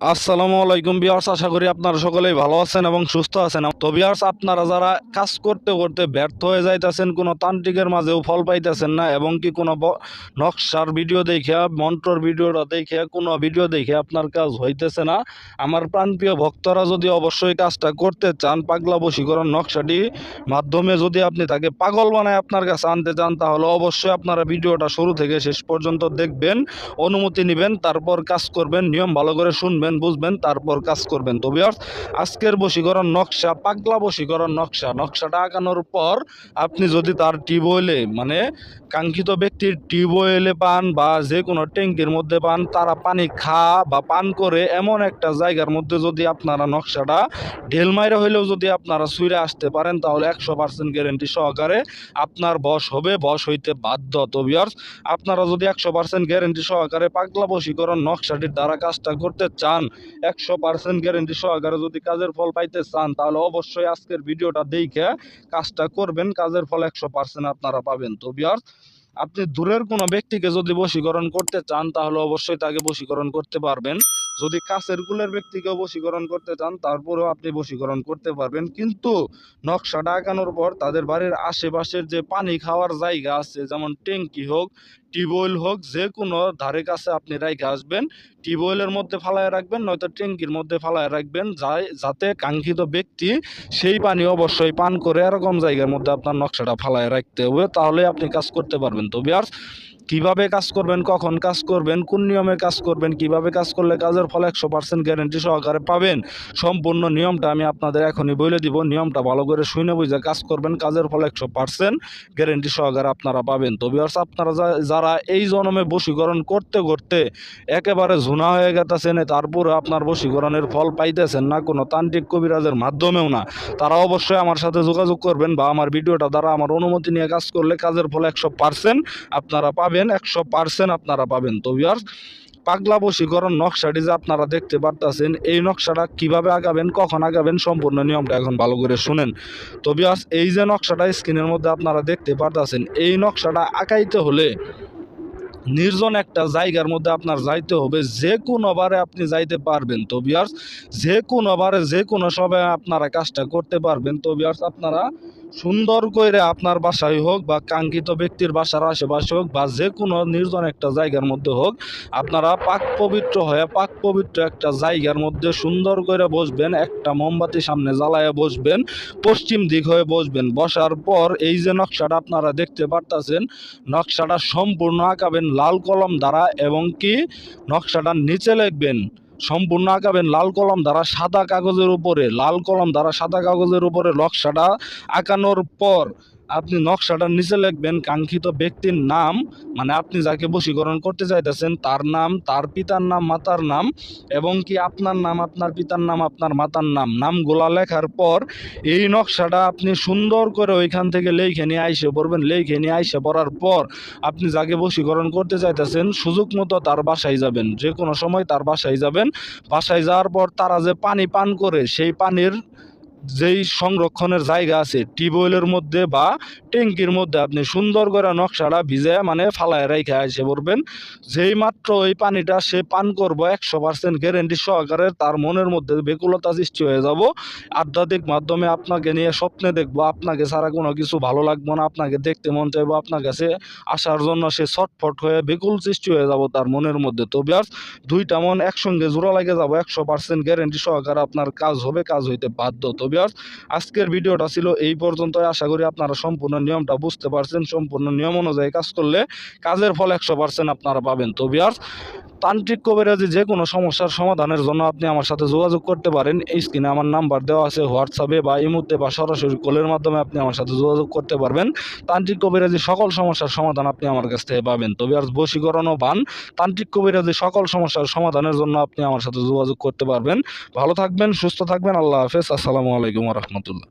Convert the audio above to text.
আসসালামু আলাইকুম বিয়ার্স আশা করি আপনারা সকলেই ভালো আছেন এবং সুস্থ আছেন। তো বিয়ার্স আপনারা যারা কাজ করতে করতে ব্যর্থ হয়ে যাইতেছেন, কোনো তান্ত্রিকের মাঝেও ফল পাইতেছেন না এবং কি কোনো নকশার ভিডিও দেখে মন্ত্রর ভিডিওটা দেখে কোনো ভিডিও দেখে আপনার কাজ হইতেছে না। আমার প্রাণপ্রিয় ভক্তরা যদি অবশ্যই কাজটা করতে চান, পাগলা বশীকরণ নকশাটি মাধ্যমে যদি আপনি তাকে পাগল বানায় আপনার কাছে আনতে চান, তাহলে অবশ্যই আপনারা ভিডিওটা শুরু থেকে শেষ পর্যন্ত দেখবেন, অনুমতি নেবেন, তারপর কাজ করবেন, নিয়ম ভালো করে শুনবেন। বুঝবেন তারপর কাজ করবেন। তো বিয়ার্স আজকের বশীকরণ নকশা, পাগলা বশীকরণ নকশা। নকশাটা আঁকানোর পর আপনি যদি তার টিউবওয়েলে মানে কাঙ্ক্ষিত ব্যক্তির টিউবওয়েলে পান বা যে কোনো ট্যাঙ্কির মধ্যে পান, তারা পানি খা বা পান করে এমন একটা জায়গার মধ্যে যদি আপনারা নকশাটা ঢেল মাইরা হইলেও যদি আপনারা সুইরে আসতে পারেন, তাহলে একশো পার্সেন্ট গ্যারেন্টি সহকারে আপনার বস হবে, বস হইতে বাধ্য। তো বিয়ার্স আপনারা যদি একশো পার্সেন্ট গ্যারেন্টি সহকারে পাগলা বশীকরণ নকশাটির দ্বারা কাজটা করতে চান একশো পার্সেন্ট গ্যারেন্টি সহকারে যদি কাজের ফল পাইতে চান, তাহলে অবশ্যই আজকের ভিডিওটা দেখে কাজটা করবেন, কাজের ফল একশো পার্সেন্ট আপনারা পাবেন। তো বিয়ার আপনি দূরের কোনো ব্যক্তিকে যদি বশীকরণ করতে চান, তাহলে অবশ্যই তাকে বশীকরণ করতে পারবেন। যদি কাছের কুলের ব্যক্তিকেও বশীকরণ করতে চান, তারপরেও আপনি বশীকরণ করতে পারবেন। কিন্তু নকশাটা আঁকানোর পর তাদের বাড়ির আশেপাশের যে পানি খাওয়ার জায়গা আছে, যেমন ট্যাঙ্কি হোক, টিউবওয়েল হোক, যে কোনো ধারে কাছে আপনি রাইখে আসবেন। টিউবওয়েলের মধ্যে ফালায় রাখবেন, নয়তো ট্যাঙ্কির মধ্যে ফালায় রাখবেন, যাই, যাতে কাঙ্ক্ষিত ব্যক্তি সেই পানি অবশ্যই পান করে, এরকম জায়গার মধ্যে আপনার নকশাটা ফালায় রাখতে হবে। তাহলে আপনি কাজ করতে পারবেন। তো বিয়ার্স কীভাবে কাজ করবেন, কখন কাজ করবেন, কোন নিয়মে কাজ করবেন, কীভাবে কাজ করলে কাজের ফল একশো পার্সেন্ট গ্যারেন্টি সহকারে পাবেন, সম্পূর্ণ নিয়মটা আমি আপনাদের এখনই বলে দিব। নিয়মটা ভালো করে শুনে বুঝে কাজ করবেন, কাজের ফল একশো পার্সেন্ট গ্যারেন্টি সহকারে আপনারা পাবেন। তো বিয়ার্স আপনারা যারা এই জনমে বশীকরণ করতে করতে একেবারে ঝুনা হয়ে গেতেছেন তারপরে আপনার বশীকরণের ফল পাইতেছেন না, কোনো তান্ত্রিক কবিরাজের মাধ্যমেও না, তারা অবশ্যই আমার সাথে যোগাযোগ করবেন বা আমার ভিডিওটা দ্বারা আমার অনুমতি নিয়ে কাজ করলে কাজের ফল একশো পার্সেন্ট আপনারা পাবেন। একশো পার্সেন্ট আপনারা পাবেন। তো বিয়ার্স পাগলা বশীকরণ নকশাটি যে আপনারা দেখতে পারতেছেন, এই নকশাটা কীভাবে আগাবেন, কখন আগাবেন, সম্পূর্ণ নিয়মটা এখন ভালো করে শুনেন। তো বিয়ার্স এই যে নকশাটা স্ক্রিনের মধ্যে আপনারা দেখতে পারতেছেন, এই নকশাটা আঁকাইতে হলে নির্জন একটা জায়গার মধ্যে আপনার যাইতে হবে, যে কোনো বারে আপনি যাইতে পারবেন। তো বিয়ার্স যে কোনো বারে, যে কোনো সময় আপনারা কাজটা করতে পারবেন। তো বিয়ার্স আপনারা সুন্দর করে আপনার বাসায় হোক বা কাঙ্ক্ষিত ব্যক্তির বাসার আশেপাশে হোক বা যে কোনো নির্জন একটা জায়গার মধ্যে হোক, আপনারা পাক পবিত্র হয়ে পাক পবিত্র একটা জায়গার মধ্যে সুন্দর করে বসবেন, একটা মোমবাতি সামনে জ্বালায় বসবেন, পশ্চিম দিক হয়ে বসবেন। বসার পর এই যে নকশাটা আপনারা দেখতে পারতাছেন, নকশাটা সম্পূর্ণ আঁকাবেন লাল কলম দ্বারা এবং কি নকশাটার নিচে লিখবেন। সম্পূর্ণ আঁকাবেন লাল কলম দ্বারা সাদা কাগজের উপরে, লাল কলম দ্বারা সাদা কাগজের উপরে নকশাটা আঁকানোর পর আপনি নকশাটার নিচে লিখবেন, কাঙ্ক্ষিত ব্যক্তির নাম মানে আপনি যাকে বশীকরণ করতে চাইতেছেন তার নাম, তার পিতার নাম, মাতার নাম, এবং কি আপনার নাম, আপনার পিতার নাম, আপনার মাতার নাম, নামগুলা লেখার পর এই নকশাটা আপনি সুন্দর করে ওইখান থেকে লেখে নিয়ে আইসে পড়বেন। লেখে নিয়ে আইসে পড়ার পর আপনি যাকে বশীকরণ করতে চাইতেছেন সুযোগ মতো তার বাসায় যাবেন। যে কোনো সময় তার বাসায় যাবেন। বাসায় যাওয়ার পর তারা যে পানি পান করে, সেই পানির যেই সংরক্ষণের জায়গা আছে, টিউবওয়েলের মধ্যে বা ট্যাঙ্কির মধ্যে আপনি সুন্দর করে নকশাটা ভিজে মানে ফালায় রেখে এসে পড়বেন যেই মাত্র ওই পানিটা সে পান করব একশো পার্সেন্ট গ্যারেন্টি সহকারে তার মনের মধ্যে বেকুলতা সৃষ্টি হয়ে যাব। আধ্যাত্মিক মাধ্যমে আপনাকে নিয়ে স্বপ্নে দেখব, আপনাকে ছাড়া কোনো কিছু ভালো লাগবো না, আপনাকে দেখতে মন চাইব, আপনার কাছে আসার জন্য সে ছটফট হয়ে বেকুল সৃষ্টি হয়ে যাব তার মনের মধ্যে। তো বিয়ার্স দুইটা মন একসঙ্গে জোড়া লাগে যাব, একশো পার্সেন্ট গ্যারেন্টি সহকারে আপনার কাজ হবে, কাজ হইতে বাধ্য। তো বিয়ার্স আজকের ভিডিওটা ছিল এই পর্যন্ত আশা করি আপনারা সম্পূর্ণ নিয়মটা বুঝতে পারছেন। সম্পূর্ণ নিয়ম অনুযায়ী কাজ করলে কাজের ফল একশো পার্সেন্ট আপনারা পাবেন। তো বিয়ার্স তান্ত্রিক কবিরাজি যে কোনো সমস্যার সমাধানের জন্য আপনি আমার সাথে যোগাযোগ করতে পারেন। এই স্ক্রিনে আমার নাম্বার দেওয়া আছে হোয়াটসঅ্যাপে বা ইমুতে বা সরাসরি কলের মাধ্যমে আপনি আমার সাথে যোগাযোগ করতে পারবেন। তান্ত্রিক কবিরাজি সকল সমস্যার সমাধান আপনি আমার কাছ থেকে পাবেন। তবে আর বশীকরণ ও বান, তান্ত্রিক কবিরাজি সকল সমস্যার সমাধানের জন্য আপনি আমার সাথে যোগাযোগ করতে পারবেন। ভালো থাকবেন, সুস্থ থাকবেন, আল্লাহ হাফেজ। আসসালামু আলাইকুম রহমতুল্লাহ।